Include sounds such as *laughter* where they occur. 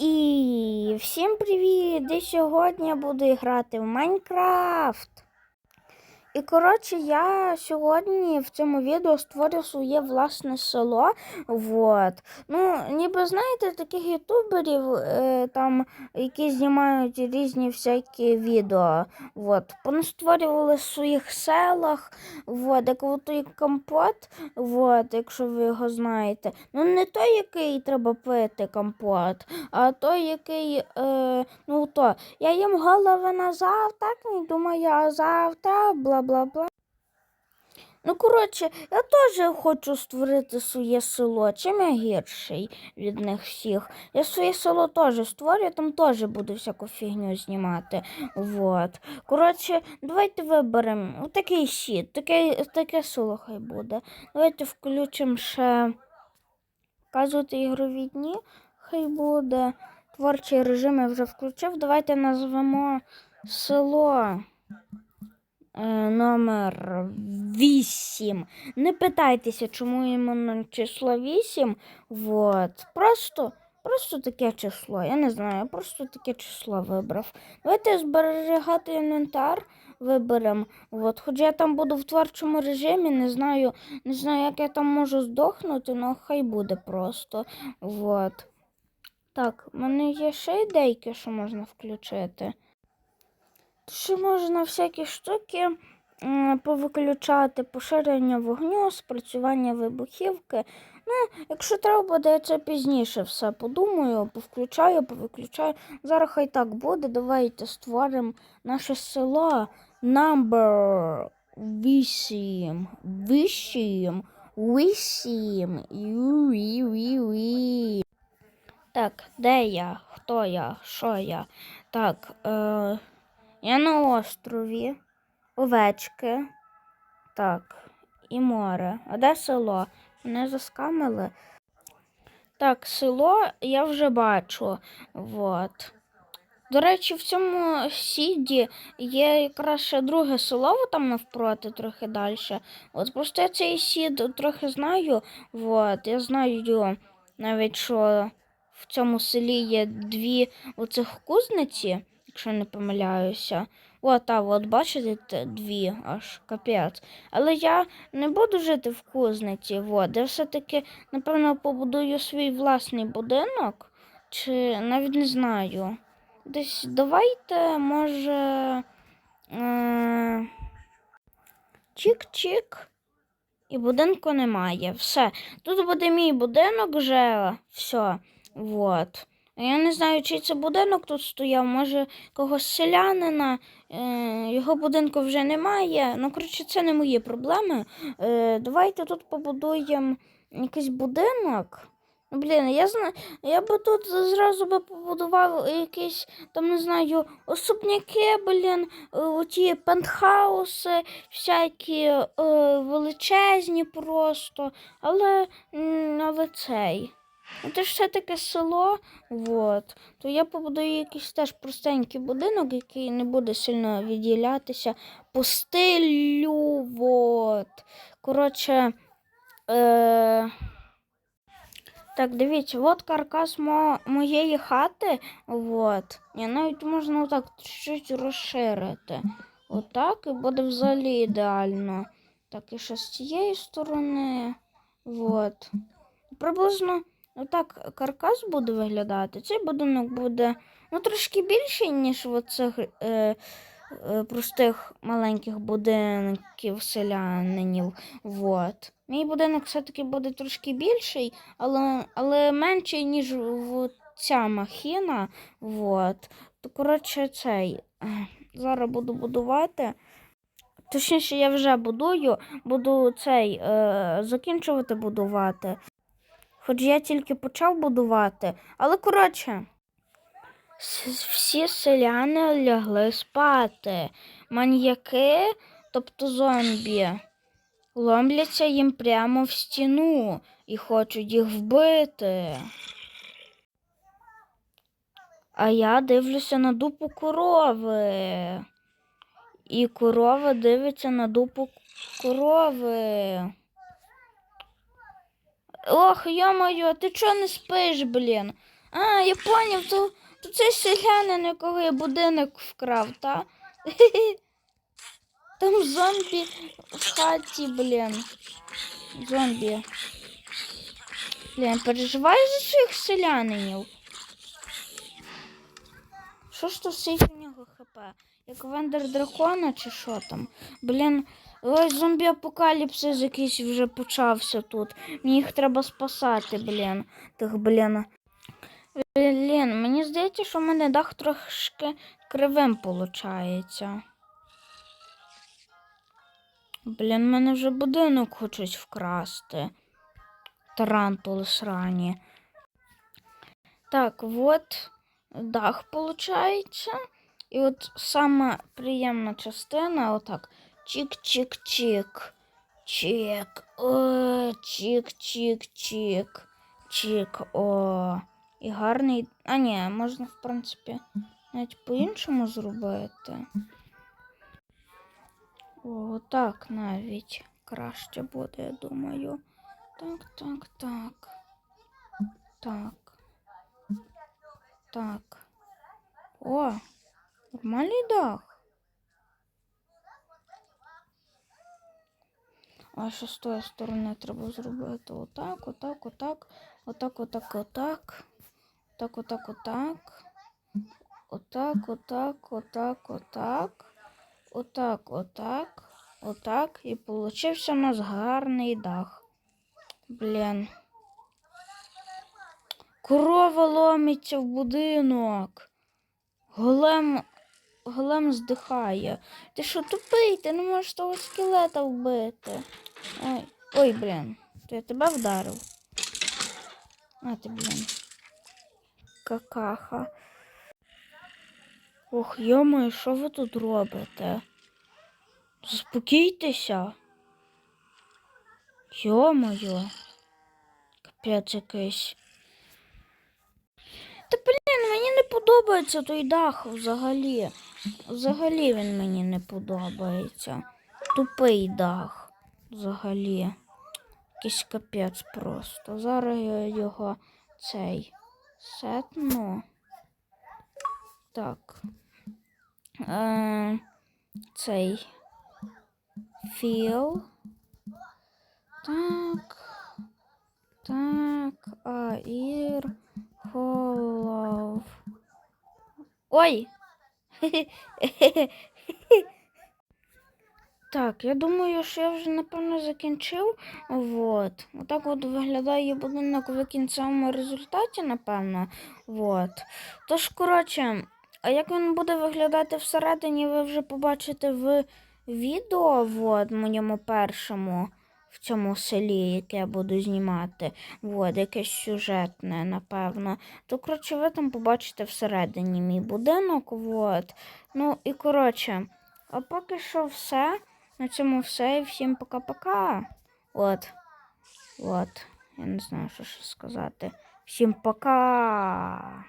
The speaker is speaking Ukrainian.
І всім привіт! І сьогодні буду грати в Майнкрафт. І коротше, я сьогодні в цьому відео створю своє власне село. Вот. Ну, ніби знаєте, таких ютуберів, е, там, які знімають різні всякі відео. Вот. Вони створювали в своїх селах, вот, як той компот, вот, якщо ви його знаєте. Ну, не той, який треба пити компот, а той, який, е, ну то, я їм голови на завтра, думаю, а завтра, бла-бла-бла. Ну, коротше, я теж хочу створити своє село. Чим я гірший від них всіх? Я своє село теж створю, там теж буду всяку фігню знімати. Вот. Коротше, давайте виберемо такий щит, таке, таке село хай буде. Давайте включимо ще вказувати ігрові дні, хай буде. Творчий режим я вже включив. Давайте назвемо село номер 8. Не питайтеся, чому іменно число 8. Вот. Просто, просто таке число. Я не знаю, я просто таке число вибрав. Давайте зберігати інвентар. Виберемо. Вот. Хоч я там буду в творчому режимі, не знаю, не знаю, як я там можу здохнути, але хай буде просто. Вот. Так, в мене є ще ідейки, що можна включити. Ще можна всякі штуки повиключати, поширення вогню, спрацювання вибухівки. Ну, якщо треба буде, я це пізніше все подумаю, повключаю, повиключаю. Зараз хай так буде. Давайте створимо наше село number 8. 8. 8. Ю-ю-ю-ю. Так, де я? Хто я? Що я? Так, е, я на острові, овечки. Так, і море. А де село? Мене заскамили. Так, село я вже бачу. Вот. До речі, в цьому сіді є якраз ще друге село, там навпроти, трохи далі. От просто я цей сід трохи знаю. Вот, я знаю навіть, що в цьому селі є дві оцих кузниці, якщо не помиляюся. От, та, от, бачите, дві аж капець. Але я не буду жити в кузниці. От. Я все-таки, напевно, побудую свій власний будинок, чи навіть не знаю. Десь давайте, може. Е- Чик-чик. І будинку немає. Все. Тут буде мій будинок вже. Все. Вот. Я не знаю, чий це будинок тут стояв, може когось селянина, е, його будинку вже немає. Ну, коротше, це не мої проблеми. Е, давайте тут побудуємо якийсь будинок. Ну, блін, я знаю, я би тут зразу би побудував якісь, там, не знаю, особняки, блін, е, оті пентхауси, всякі е, величезні просто, але, але цей. Ну, Це ж все таке село, вот. то я побудую якийсь теж простенький будинок, який не буде сильно відділятися по стилю. Вот. Коротше, е... так, дивіться, от каркас мо... моєї хати. Вот. І навіть можна отак чуть розширити. Отак і буде взагалі ідеально. Так, і ще з цієї сторони. Вот. Приблизно отак каркас буде виглядати. Цей будинок буде ну, трошки більший, ніж в оцих е, е, простих маленьких будинків селянинів. Вот. Мій будинок все-таки буде трошки більший, але, але менший, ніж в ця махіна. Вот. То, коротше, цей. *clears throat* Зараз буду будувати. Точніше, я вже будую, буду цей е, закінчувати будувати. Хоч я тільки почав будувати, але коротше. Всі селяни лягли спати. Маньяки, тобто зомбі, ломляться їм прямо в стіну і хочуть їх вбити. А я дивлюся на дупу корови. І корова дивиться на дупу корови. Ох, йо-моє, ти чого не спиш, блін? А, я поняв, то, то це селянин, якого я будинок вкрав, та? *laughs* Там зомбі в хаті, блін. Зомбі. Блін, переживаю за своїх селянинів. Що ж то скільки в нього хп? Як вендер дракона чи що там? Блін, ой, зомбі-апокаліпсис якийсь вже почався тут. Мені їх треба спасати, блін. Тих, блін. Блін, мені здається, що в мене дах трошки кривим виходить. Блін, мене вже будинок хочуть вкрасти. Тарантули срані. Так, от дах виходить. І от сама приємна частина, отак. Чик-чик-чик. Чик. О, чик-чик-чик. Чик. О. І гарний. А ні, можна, в принципі, навіть по-іншому зробити. О, так навіть краще буде, я думаю. Так, так, так. Так. Так. О, нормальний дах. А що з тої сторони треба зробити? Отак, отак, отак, отак, отак, отак. Так, отак, отак. Отак, отак, отак, отак. Отак, отак, отак. І получився у нас гарний дах. Блін. Корова ломиться в будинок. Голем, голем здихає. Ти що тупий? Ти не можеш того скелета вбити. Ой, ой, блін. То я тебе вдарив. А ти, блін. Какаха. Ох, йомаю, що ви тут робите? Заспокійтеся. Йомаю. Капець якийсь. Та блін, мені не подобається той дах взагалі. Взагалі він мені не подобається. Тупий дах. Взагалі. Якийсь капець просто. Зараз я його цей сетну. Так. Е, цей філ. Так. Так. Аїр. Холов. Ой. *laughs* Так, я думаю, що я вже напевно закінчив. Вот. Отак от виглядає будинок в кінцевому результаті, напевно. Вот. Тож, коротше, а як він буде виглядати всередині, ви вже побачите в відео, вот, моєму першому в цьому селі, яке я буду знімати. Вот, якесь сюжетне, напевно. То, коротше, ви там побачите всередині мій будинок. Вот. Ну і коротше, а поки що все. На цьому все. І всім пока-пока. От. От. Я не знаю, що ще сказати. Всім пока.